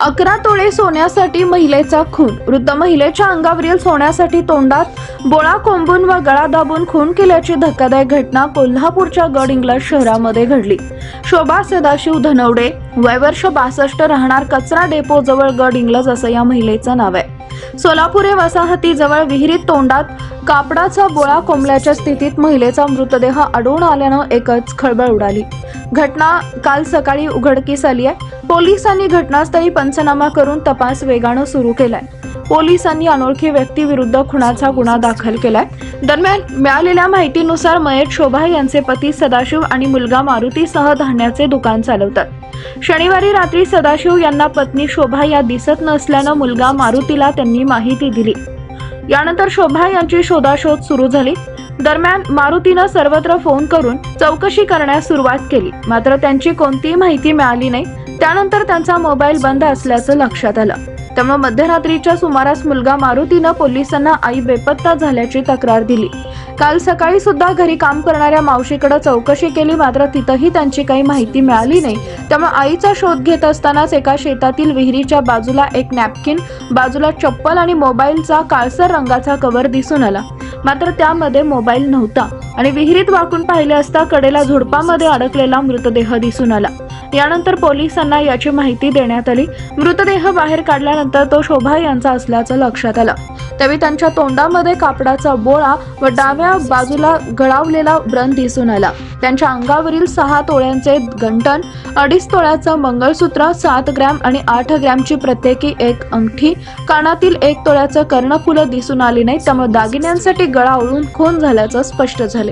अकरा तोळे सोन्यासाठी महिलेचा खून. वृद्ध महिलेच्या अंगावरील सोन्यासाठी तोंडात बोळा कोंबून व गळा दाबून खून केल्याची धक्कादायक घटना कोल्हापूरच्या गड इंग्लज शहरामध्ये घडली. शोभा सदाशिव धनवडे वयवर्ष बासष्ट राहणार कचरा डेपो जवळ गड इंग्लज असं या महिलेचं नाव आहे. सोलापुरे वसाहतीजवळ विहिरीत तोंडात कापडाचा बोळा कोंबल्याच्या स्थितीत महिलेचा मृतदेह आढळून आल्यानं एकच खळबळ उडाली. घटना काल सकाळी उघडकीस आली आहे पोलिसांनी घटनास्थळी पंचनामा करून तपास वेगानं सुरू केलाय. पोलिसांनी अनोळखी व्यक्तीविरुद्ध खुनाचा गुन्हा दाखल केलाय. दरम्यान मिळालेल्या माहितीनुसार मयत शोभा यांचे पती सदाशिव आणि मुलगा मारुतीसह धान्याचे दुकान चालवतात. शनिवारी रात्री सदाशिव यांना पत्नी शोभा या दिसत नसल्यानं मुलगा मारुतीला त्यांनी माहिती दिली. यानंतर शोभा यांची शोधाशोध सुरू झाली. दरम्यान मारुतीनं सर्वत्र फोन करून चौकशी करण्यास सुरुवात केली. मात्र त्यांची कोणतीही माहिती मिळाली नाही. त्यानंतर त्यांचा मोबाईल बंद असल्याचं लक्षात आलं. त्यामुळे मध्यरात्रीच्या सुमारास मुलगा मारुतीनं पोलिसांना आई बेपत्ता झाल्याची तक्रार दिली. काल सकाळी सुद्धा घरी काम करणाऱ्या मावशीकडे चौकशी केली मात्र तिथंही त्यांची काही माहिती मिळाली नाही. त्यामुळे आईचा शोध घेत असतानाच एका शेतातील विहिरीच्या बाजूला एक नॅपकिन बाजूला चप्पल आणि मोबाईलचा काळसर रंगाचा कव्हर दिसून आला. मात्र त्यामध्ये मोबाईल नव्हता. आणि विहिरीत वाकून पाहिले असता कडेला झुडपामध्ये अडकलेला मृतदेह दिसून आला. यानंतर पोलिसांना याची माहिती देण्यात आली. मृतदेह बाहेर काढल्यानंतर तो शोभा यांचा असल्याचं लक्षात आलं. त्यावेळी त्यांच्या तोंडामध्ये कापडाचा बोळा व डाव्या बाजूला गळावलेला व्रण दिसून आला. त्यांच्या अंगावरील सहा तोळ्यांचे गंटन अडीच तोळ्याचं मंगळसूत्र सात ग्रॅम आणि आठ ग्रॅमची प्रत्येकी एक अंगठी कानातील एक तोळ्याचं कर्णफुलं दिसून आली नाही त्यामुळे दागिन्यांसाठी गळा ओळून खून झाल्याचं स्पष्ट झालं.